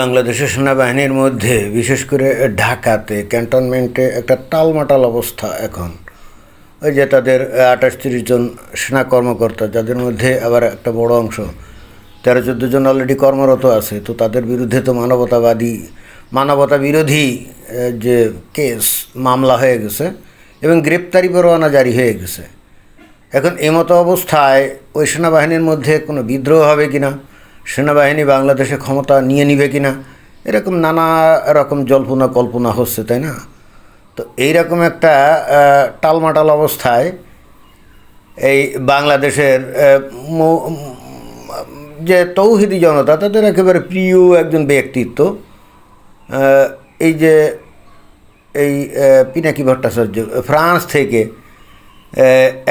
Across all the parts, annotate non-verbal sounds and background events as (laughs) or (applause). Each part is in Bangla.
বাংলাদেশের সেনাবাহিনীর মধ্যে, বিশেষ করে ঢাকাতে, ক্যান্টনমেন্টে একটা টালমাটাল অবস্থা এখন। ওই যে তাদের আঠাশ তিরিশ জন সেনা কর্মকর্তা, যাদের মধ্যে আবার একটা বড় অংশ, তেরো চোদ্দ জন অলরেডি কর্মরত আছে, তো তাদের বিরুদ্ধে তো মানবতাবাদী, মানবতা বিরোধী যে কেস, মামলা হয়ে গেছে, এবং গ্রেপ্তারি পরোয়ানা জারি হয়ে গেছে। এখন এমতো অবস্থায় ওই সেনাবাহিনীর মধ্যে কোনো বিদ্রোহ হবে কিনা? সেনাবাহিনী বাংলাদেশে ক্ষমতা নিয়ে নিবে কিনা, এরকম নানা রকম জল্পনা কল্পনা হচ্ছে, তাই না? তো এইরকম একটা টালমাটাল অবস্থায় এই বাংলাদেশের যে তৌহিদি জনতা, তাদের একেবারে প্রিয় একজন ব্যক্তিত্ব এই যে, এই পিনাকি ভট্টাচার্য, ফ্রান্স থেকে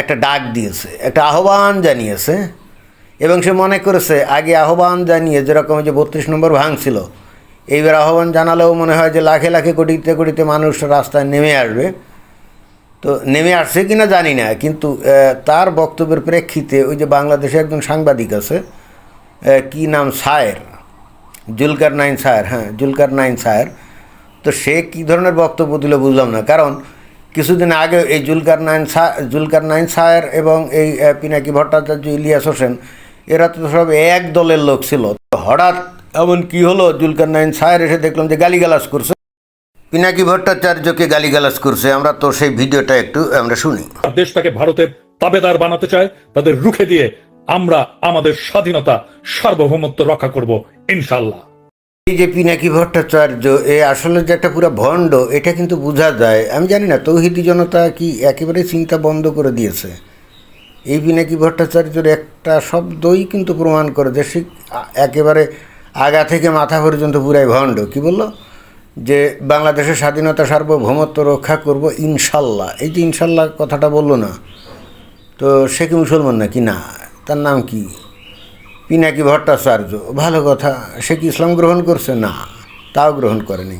একটা ডাক দিয়েছে, একটা আহ্বান জানিয়েছে এবং সে মনে করেছে, আগে আহ্বান জানিয়ে যেরকম যে বত্রিশ নম্বর ভাঙছিল, এইবার আহ্বান জানালেও মনে হয় যে লাখে লাখে কোটিতে কোটিতে মানুষ রাস্তায় নেমে আসবে। তো নেমে আসছে কি না জানি না, কিন্তু তার বক্তব্যের প্রেক্ষিতে ওই যে বাংলাদেশে একজন সাংবাদিক আছে কি নাম সায়ের? জুলকার নাইন সায়ের হ্যাঁ জুলকার নাইন সায়ের। তো সে কী ধরনের বক্তব্য দিল বুঝলাম না, কারণ কিছুদিন আগে এই জুলকার নাইন সা, জুলকার নাইন সায়ের এবং এই পিনাকি ভট্টাচার্য ইলিয়াস হোসেন এরা তো সব এক দলের লোক ছিল। তো হঠাৎ এমন কি হলো? জুলকার নাইন সায়ের এসে দেখলাম যে গালিগালাজ করছে। পিনাকি ভট্টাচার্যকে গালিগালাজ করছে। আমরা তো সেই ভিডিওটা একটু আমরা শুনি। দেশটাকে ভারতের তাবেদার বানাতে চায় তাদের রুখে দিয়ে আমরা আমাদের স্বাধীনতা সার্বভৌমত্ব রক্ষা করব ইনশাল্লাহ এই যে পিনাকি ভট্টাচার্য এ আসলে যে একটা পুরো ভণ্ড এটা কিন্তু বোঝা যায়। আমি জানি না তৌহিদি জনতা কি একেবারে চিন্তা বন্ধ করে দিয়েছে? এই পিনাকি ভট্টাচার্যের একটা শব্দই কিন্তু প্রমাণ করে যে সে একেবারে আগা থেকে মাথা পর্যন্ত পুরাই ভণ্ড। কি বলল? যে বাংলাদেশের স্বাধীনতা সার্বভৌমত্ব রক্ষা করব ইনশাল্লাহ। এই যে ইনশাল্লাহ কথাটা বলল না। তো সে কি মুসলমান নাকি? না। তার নাম কি? পিনাকি ভট্টাচার্য। ভালো কথা। সে কি ইসলাম গ্রহণ করছে? না। তাও গ্রহণ করেনি।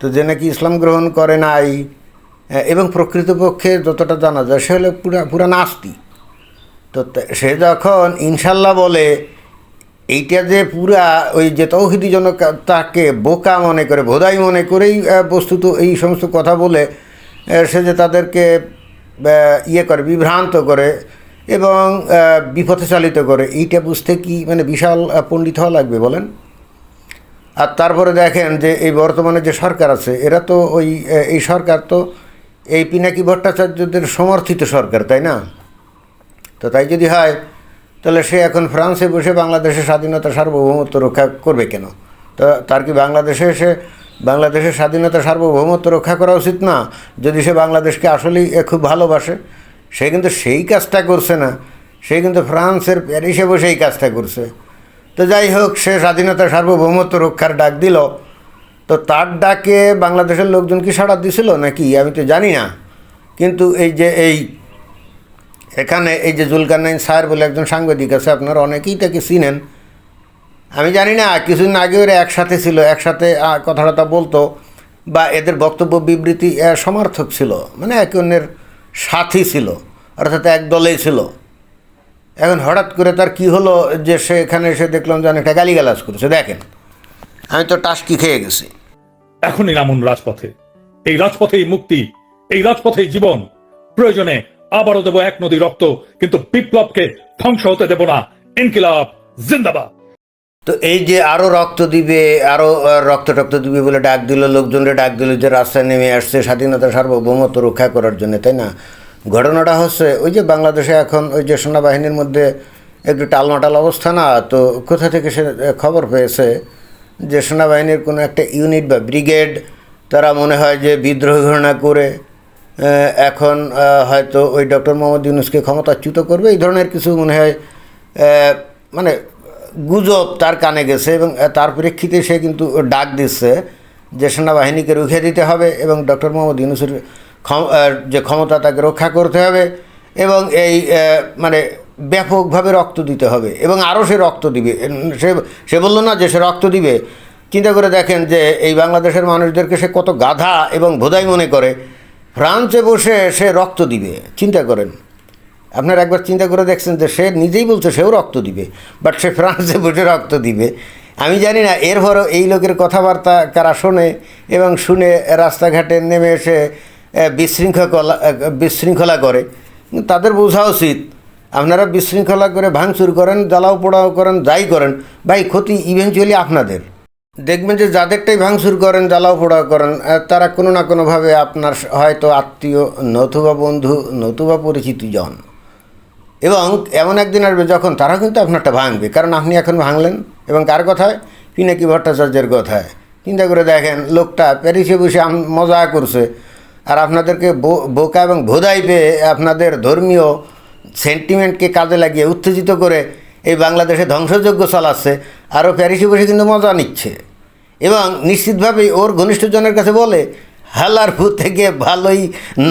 তো যে নাকি ইসলাম গ্রহণ করে নাই এবং প্রকৃতপক্ষে যতটা জানা যায়, সে হলো পুরা পুরা নাস্তি তো সে যখন ইনশাল্লাহ বলে, এইটা যে পুরা ওই যে তৌহিদি জনক তাকে বোকা মনে করে, ভোদাই মনে করেই বস্তুত এই সমস্ত কথা বলে সে যে তাদেরকে ইয়ে করে, বিভ্রান্ত করে এবং বিপথে চালিত করে, এইটা বুঝতে কি মানে বিশাল পণ্ডিত হওয়া লাগবে বলেন? আর তারপরে দেখেন যে এই বর্তমানে যে সরকার আছে, এরা তো ওই এই সরকার তো এই পিনাকি ভট্টাচার্যদের সমর্থিত সরকার, তাই না? তো তাই যদি হয়, তাহলে সে এখন ফ্রান্সে বসে বাংলাদেশের স্বাধীনতা সার্বভৌমত্ব রক্ষা করবে কেন? তো তার কি বাংলাদেশে এসে বাংলাদেশের স্বাধীনতা সার্বভৌমত্ব রক্ষা করা উচিত না? যদি সে বাংলাদেশকে আসলেই খুব ভালোবাসে, সে কিন্তু সেই কাজটা করছে না। সে কিন্তু ফ্রান্সের প্যারিসে বসে এই কাজটা করছে। তো যাই হোক, সে স্বাধীনতা সার্বভৌমত্ব রক্ষার ডাক দিল। তো তার ডাকে বাংলাদেশের লোকজন কি সাড়া দিছিল নাকি? আমি তো জানি না। কিন্তু এই যে এই এখানে এই যে জুলকারনাইন স্যার বলে একজন সাংবাদিক আছে আপনারা অনেকেই তাকে চিনেন। আমি জানি না কিছুদিন আগে ওরা একসাথে ছিল একসাথে আহ, কথা টথা বলতো বা এদের বক্তব্য বিবৃতি সমর্থক ছিল মানে একে অন্যের সাথী ছিল অর্থাৎ এক দলেই ছিল। এখন হঠাৎ করে তার কি হলো যে সে এখানে এসে দেখলাম যে অনেকটা গালিগালাজ করেছে দেখেন। আমি তো টাস্কি খেয়ে গেছি। এখনই নামুন রাজপথে। এই রাজপথেই মুক্তি এই রাজপথেই জীবন প্রয়োজনে আবারও দেব এক নদী রক্ত, কিন্তু বিপ্লবকে ধ্বংস হতে দেব না। ইনকিলাব, জিন্দাবাদ। তো এই যে আরও রক্ত দিবে আরও রক্ত টক্ত দিবে বলে ডাক দিল, লোকজনরে ডাক দিল যে রাস্তায় নেমে আসছে স্বাধীনতা সার্বভৌমত্ব রক্ষা করার জন্য, তাই না? ঘটনাটা হচ্ছে, ওই যে বাংলাদেশে এখন ওই যে সেনাবাহিনীর মধ্যে একটু টালমাটাল অবস্থা না, তো কোথা থেকে সে খবর পেয়েছে যে সেনাবাহিনীর কোনো একটা ইউনিট বা ব্রিগেড, তারা মনে হয় যে বিদ্রোহ ঘোষণা করে এখন হয়তো ওই ডক্টর মোহাম্মদ ইউনুসকে ক্ষমতাচ্যুত করবে। এই ধরনের কিছু মনে হয় মানে গুজব তার কানে গেছে এবং তার প্রেক্ষিতে সে কিন্তু ডাক দিচ্ছে যে সেনাবাহিনীকে রুখে দিতে হবে এবং ডক্টর মোহাম্মদ ইউনুসের যে ক্ষমতা তাকে রক্ষা করতে হবে এবং এই মানে ব্যাপকভাবে রক্ত দিতে হবে এবং আরও সে রক্ত দিবে। সে সে বলল না যে সে রক্ত দিবে। চিন্তা করে দেখেন যে এই বাংলাদেশের মানুষদেরকে সে কত গাধা এবং ভোদাই মনে করে। ফ্রান্সে বসে সে রক্ত দিবে। চিন্তা করেন। আপনার একবার চিন্তা করে দেখছেন যে সে নিজেই বলছে সেও রক্ত দিবে বাট সে ফ্রান্সে বসে রক্ত দিবে। আমি জানি না, এরপরও এই লোকের কথাবার্তা কারা শোনে এবং শুনে রাস্তাঘাটে নেমে এসে বিশৃঙ্খলা বিশৃঙ্খলা করে। তাদের বোঝা উচিত। আপনারা বিশৃঙ্খলা করে ভাঙচুর করেন, জ্বালাও পোড়াও করেন, যাই করেন, ভাই, ক্ষতি ইভেনচুয়ালি আপনাদের। দেখবেন যে যাদেরটাই ভাঙচুর করেন, জ্বালাও পোড়াও করেন তারা কোনো না কোনোভাবে আপনার হয়তো আত্মীয়, নতুবা বন্ধু, নতুবা পরিচিত জন। এবং এমন একদিন আসবে যখন তারা কিন্তু আপনারটা ভাঙবে। কারণ আপনি এখন ভাঙলেন এবং কার কথায়? পিনাকি ভট্টাচার্যের কথায়। চিন্তা করে দেখেন, লোকটা প্যারিসে বসে মজা করছে। আর আপনাদেরকে বোকা এবং ভোদাই পেয়ে আপনাদের ধর্মীয় সেন্টিমেন্টকে কাজে লাগিয়ে উত্তেজিত করে এই বাংলাদেশে ধ্বংসযজ্ঞ চালাচ্ছে, আরও প্যারিসে বসে কিন্তু মজা নিচ্ছে। এবং নিশ্চিতভাবেই ওর ঘনিষ্ঠজনের কাছে বলে, হালার ভূ থেকে ভালোই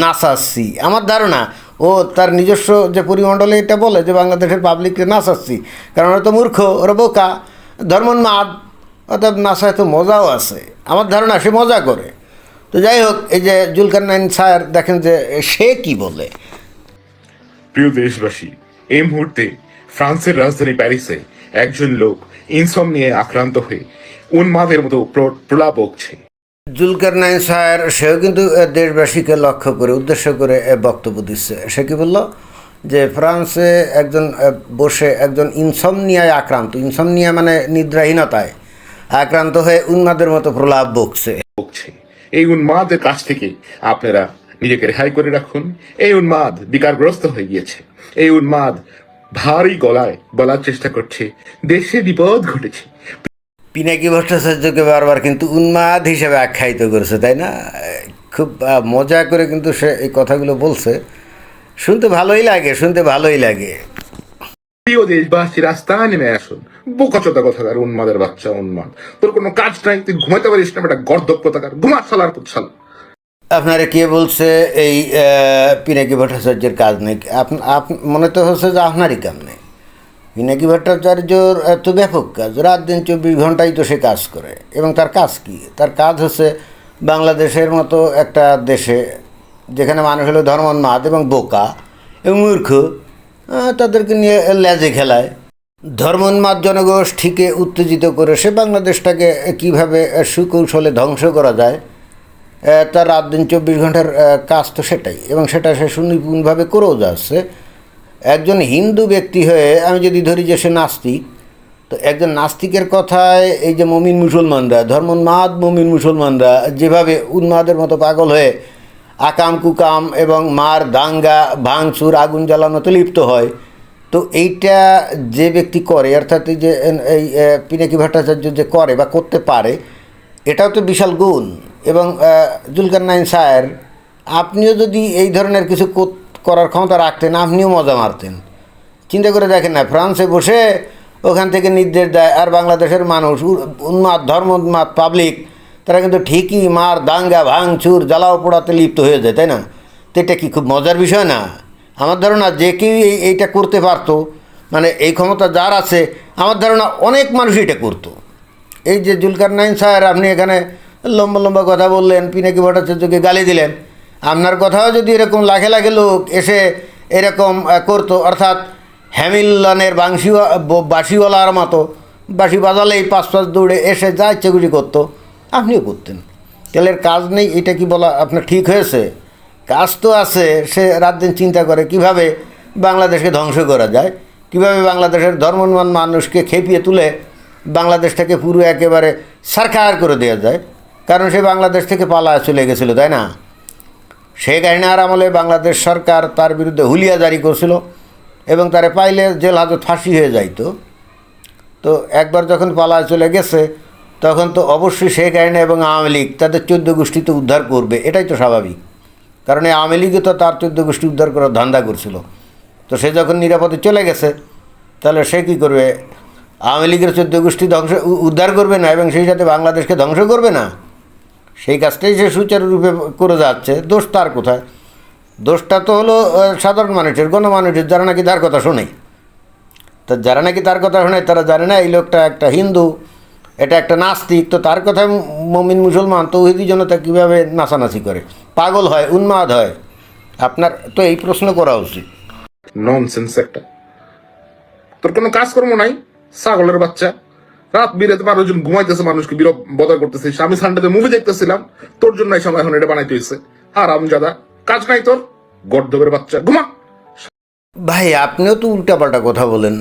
নাচাচ্ছি। আমার ধারণা, ও তার নিজস্ব যে পরিমণ্ডলে এটা বলে যে বাংলাদেশের পাবলিককে নাচাচ্ছি, কারণ ওরা তো মূর্খ, ওরা বোকা, ধর্মন্মাদ, অর্থাৎ নাচায় তো মজাও আছে। আমার ধারণা, সে মজা করে। তো যাই হোক, এই যে জুলকার নাইন স্যার দেখেন যে সে কি বলে। প্রিয় দেশবাসী, এই মুহূর্তে ফ্রান্সের রাজধানী প্যারিসে একজন লোক ইনসম নিয়ে আক্রান্ত হয়ে উন্মাদের মতো প্রলাপ বকছে। জুলকার নাইন স্যার সেও কিন্তু দেশবাসীকে লক্ষ্য করে উদ্দেশ্য করে বক্তব্য দিচ্ছে। সে কি বলল? যে ফ্রান্সে একজন বসে একজন ইনসমনিয়ায় আক্রান্ত। ইনসমনিয়া মানে নিদ্রাহীনতায়। আক্রান্ত হয়ে উন্মাদের মতো প্রলাপ বকছে। বকছে। এই উন্মাদের কাছ থেকে আপনারা নিজেকে রেহাই করে রাখুন। এই উন্মাদ বিকারগ্রস্ত হয়ে গিয়েছে। এই উন্মাদ ভারী গলায় বলার চেষ্টা করছে। দেশে বিপদ ঘটেছে। পিনাকি ভট্টাচার্যকে বারবার কিন্তু উন্মাদ হিসেবে আখ্যায়িত করেছে তাই না? খুব মজা করে কিন্তু সে এই কথাগুলো বলছে। শুনতে ভালোই লাগে শুনতে ভালোই লাগে। প্রিয় দেশবাসী রাস্তায় নেমে আসুন। বোকাচোদা কথাকার উন্মাদের বাচ্চা উন্মাদ। তোর কোনো কাজ নাই তুই ঘুমাতে পারিস না একটা গর্দব কথাকার ঘুমা সালার পুচ্ছাল আপনারা কে বলছে এই পিনাকি ভট্টাচার্যের কাজ নেই? মনে তো হচ্ছে যে আপনারই কাম নেই। পিনাকি ভট্টাচার্যর এত ব্যাপক কাজ, রাত দিন চব্বিশ ঘন্টাই তো সে কাজ করে। এবং তার কাজ কি? তার কাজ হচ্ছে বাংলাদেশের মতো একটা দেশে, যেখানে মানুষ হলো ধর্মোন্মাদ এবং বোকা এবং মূর্খ তাদেরকে নিয়ে লেজে খেলায়। ধর্মোন্মাদ জনগোষ্ঠীকে উত্তেজিত করে সে বাংলাদেশটাকে কীভাবে সুকৌশলে ধ্বংস করা যায় তার রাত দিন চব্বিশ ঘণ্টার কাজ তো সেটাই। এবং সেটা সে সুনিপুণভাবে করেও যাচ্ছে। একজন হিন্দু ব্যক্তি হয়ে আমি যদি ধরি যে সে নাস্তিক, তো একজন নাস্তিকের কথায় এই যে মমিন মুসলমানরা, ধর্মোন্মাদ মমিন মুসলমানরা যেভাবে উন্মাদের মতো পাগল হয়ে আকাম কুকাম এবং মার দাঙ্গা, ভাঙচুর, আগুন জ্বালানোতে লিপ্ত হয়, তো এইটা যে ব্যক্তি করে, অর্থাৎ এই যে, এই পিনাকি ভট্টাচার্য যে করে বা করতে পারে, এটাও তো বিশাল গুণ। এবং আহ, জুলকার নাইন স্যার আপনিও যদি এই ধরনের কিছু করার ক্ষমতা রাখতেন আপনিও মজা মারতেন। চিন্তা করে দেখেন না ফ্রান্সে বসে ওখান থেকে নির্দেশ দেয় আর বাংলাদেশের মানুষ উন্মাদ ধর্ম উন্মাদ পাবলিক তারা কিন্তু ঠিকই মার দাঙ্গা ভাঙচুর জ্বালাও পোড়াতে লিপ্ত হয়ে যায় তাই না? তো এটা কি খুব মজার বিষয় না? আমার ধারণা যে কেউ এই এইটা করতে পারতো মানে এই ক্ষমতা যার আছে আমার ধারণা অনেক মানুষই এটা করতো। এই যে জুলকার নাইন স্যার আপনি এখানে লম্বা লম্বা কথা বললেন পিনাকি ভট্টাচার্যকে গালি দিলেন? আপনার কথাও যদি এরকম লাখে লাখে লোক এসে এরকম করতো, অর্থাৎ হ্যামিলনের বাংশি বাঁশিওয়ালার মতো, বাঁশি বাজালেই পাঁচ পাঁচ দৌড়ে এসে যা ইচ্ছে খুশি করতো, আপনিও করতেন। তাহলে কাজ নেই, এটা কি বলা আপনার ঠিক হয়েছে? কাজ তো আছে, সে রাত দিন চিন্তা করে কীভাবে বাংলাদেশকে ধ্বংস করা যায়, কীভাবে বাংলাদেশের ধর্মমান মানুষকে খেপিয়ে তুলে বাংলাদেশটাকে পুরো একেবারে সরকার করে দেওয়া যায়। কারণ সে বাংলাদেশ থেকে পালা চলে গেছিল, তাই না? শেখ হাসিনার আমলে বাংলাদেশ সরকার তার বিরুদ্ধে হুলিয়া জারি করছিল এবং তারে পাইলে জেল হাজত ফাঁসি হয়ে যাইতো। তো একবার যখন পালায় চলে গেছে, তখন তো অবশ্যই শেখ হাসিনা এবং আওয়ামী লীগ তাদের চোদ্দ গোষ্ঠী তো উদ্ধার করবে, এটাই তো স্বাভাবিক। কারণ এই আওয়ামী লীগও তো তার চোদ্দ গোষ্ঠী উদ্ধার করার ধান্দা করছিল। তো সে যখন নিরাপদে চলে গেছে, তাহলে সে কী করবে? আওয়ামী লীগের চোদ্দ গোষ্ঠী ধ্বংস উদ্ধার করবে না এবং সেই সাথে বাংলাদেশকে ধ্বংস করবে না? সেই কাজটাই সে সুচারুরূপে করে যাচ্ছে দোষ তার কোথায়? দোষটা তো হলো সাধারণ মানুষের, গণমানুষের, যারা নাকি তার কথা শোনে। তা যারা নাকি তার কথা শোনে, তারা জানে না, এই লোকটা একটা হিন্দু, এটা একটা নাস্তিক, তো তার কথায় মমিন মুসলমান তো তৌহিদি জনতা কীভাবে নাচানাচি করে? পাগল হয়, উন্মাদ হয়? আপনার তো এই প্রশ্ন করা উচিত। ননসেন্স একটা। তোর কোনো কাজকর্ম নাই? ছাগলের বাচ্চা। রাত বিরেতে মানুষজন ঘুমাইতেছে, মানুষকে বিরব বদল করতেছে। আমি সানডেতে মুভি দেখতেছিলাম, তোর জন্য এই সময় এখন এটা বানাইতে হয়েছে আর আমজাদা কাজ নাই তোর, গর্দবের বাচ্চা, ঘুমা। ভাই, আপনিও তো উল্টাপাল্টা কথা বলেন।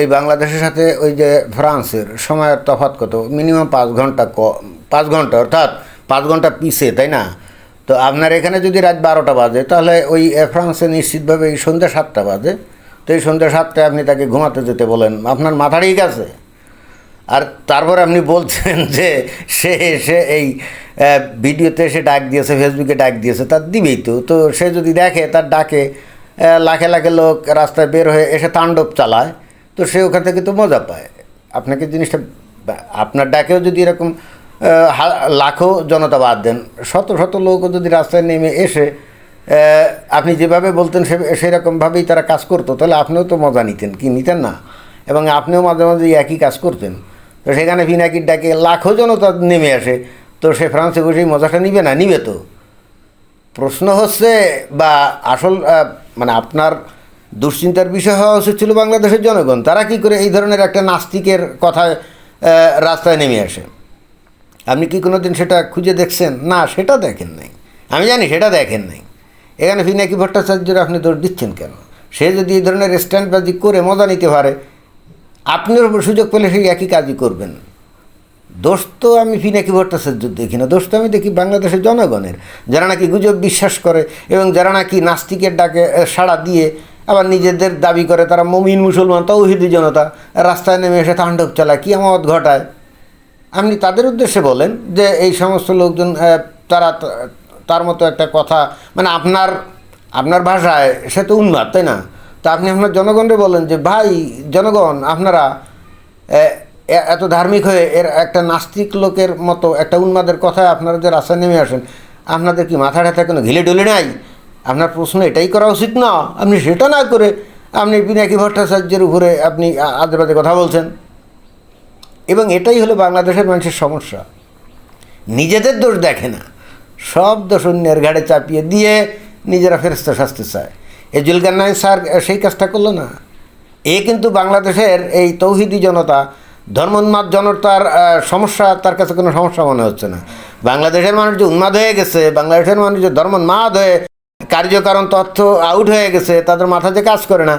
এই বাংলাদেশের সাথে ওই যে ফ্রান্সের সময়ের তফাৎ কত? মিনিমাম পাঁচ ঘণ্টা ক, পাঁচ ঘণ্টা, অর্থাৎ পাঁচ ঘণ্টা পিছে, তাই না? তো আপনার এখানে যদি রাত বারোটা বাজে, তাহলে ওই ফ্রান্সে নিশ্চিতভাবে এই সন্ধ্যা সাতটা বাজে। তো এই সন্ধ্যা সাতটায় আপনি তাকে ঘুমাতে যেতে বলেন। আপনার মাথা ঠিক আছে? আর তারপর আপনি বলছেন (laughs) যে সে এসে এই ভিডিওতে এসে ডাক দিয়েছে, ফেসবুকে ডাক দিয়েছে তার দিবেই তো। তো সে যদি দেখে, তার ডাকে লাখে লাখে লোক রাস্তায় বের হয়ে এসে তাণ্ডব চালায়, তো সে ওখান থেকে তো মজা পায়। আপনাকে জিনিসটা আপনার ডাকেও যদি এরকম লাখো জনতা বাদ দেন, শত শত লোকও যদি রাস্তায় নেমে এসে আপনি যেভাবে বলতেন সে, সেরকমভাবেই তারা কাজ করতো, তাহলে আপনিও তো মজা নিতেন, কি নিতেন না? এবং আপনিও মাঝে মাঝে একই কাজ করতেন। তো সেখানে ভিনাকির ডাকে লাখো জনতা নেমে আসে। তো সে ফ্রান্সে বসেই মজাটা নিবে না? নিবে তো। প্রশ্ন হচ্ছে, বা আসল মানে আপনার দুশ্চিন্তার বিষয় হওয়া উচিত ছিল বাংলাদেশের জনগণ। তারা কি করে এই ধরনের একটা নাস্তিকের কথায় রাস্তায় নেমে আসে? আপনি কি কোনো দিন সেটা খুঁজে দেখছেন? না, সেটা দেখেন নাই। আমি জানি সেটা দেখেন নাই। এখানে পিনাকি ভট্টাচার্যের আপনি দোষ দিচ্ছেন কেন? সে যদি এই ধরনের স্ট্যান্ডবাজি করে মজা নিতে পারে আপনিও সুযোগ পেলে সেই একই কাজই করবেন। দোষ তো আমি পিনাকি ভট্টাচার্য দেখি না, দোষ তো আমি দেখি বাংলাদেশের জনগণের। যারা নাকি গুজব বিশ্বাস করে এবং যারা নাকি নাস্তিকের ডাকে সাড়া দিয়ে আবার নিজেদের দাবি করে তারা মমিন মুসলমান, তৌহিদি জনতা, রাস্তায় নেমে এসে তাণ্ডব চালায়, কি আমানত ঘটায়? আপনি তাদের উদ্দেশ্যে বলেন যে এই সমস্ত লোকজন তারা তার মতো একটা কথা মানে আপনার আপনার ভাষায় সে তো উন্মাদ, তাই না? তা আপনি আপনার জনগণরে বলেন যে, ভাই, জনগণ, আপনারা এত ধার্মিক হয়ে এর একটা নাস্তিক লোকের মতো একটা উন্মাদের কথায় আপনারা যে রাস্তায় নেমে আসেন, আপনাদের কি মাথা ব্যথা কোনো ঘিলে ডলে নাই? আপনার প্রশ্ন এটাই করা উচিত না। আপনি সেটা না করে আপনি পিনাকি ভট্টাচার্যের উপরে আপনি আজে কথা বলছেন। এবং এটাই হলো বাংলাদেশের মানুষের সমস্যা। নিজেদের দোষ দেখে না। সব দোষ অন্যের ঘাড়ে চাপিয়ে দিয়ে নিজেরা ফেরস্ত শাস্তি চায়। এই জুলকার স্যার সেই কাজটা করল না? এ কিন্তু বাংলাদেশের এই তৌহিদি জনতা, ধর্মোন্মাদ জনতার সমস্যা, তার কাছে কোনো সমস্যা মনে হচ্ছে না। বাংলাদেশের মানুষ যে উন্মাদ হয়ে গেছে, বাংলাদেশের মানুষ যে ধর্মোন্মাদ হয়ে কার্যকারণ তথ্য আউট হয়ে গেছে, তাদের মাথা যে কাজ করে না,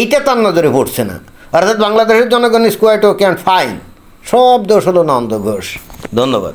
এইটা তার নজরে পড়ছে না। অর্থাৎ বাংলাদেশের জনগণ ইস কোয়াইট ক্যান ফাইন সব দোষ হলো নন্দ ঘোষ। ধন্যবাদ।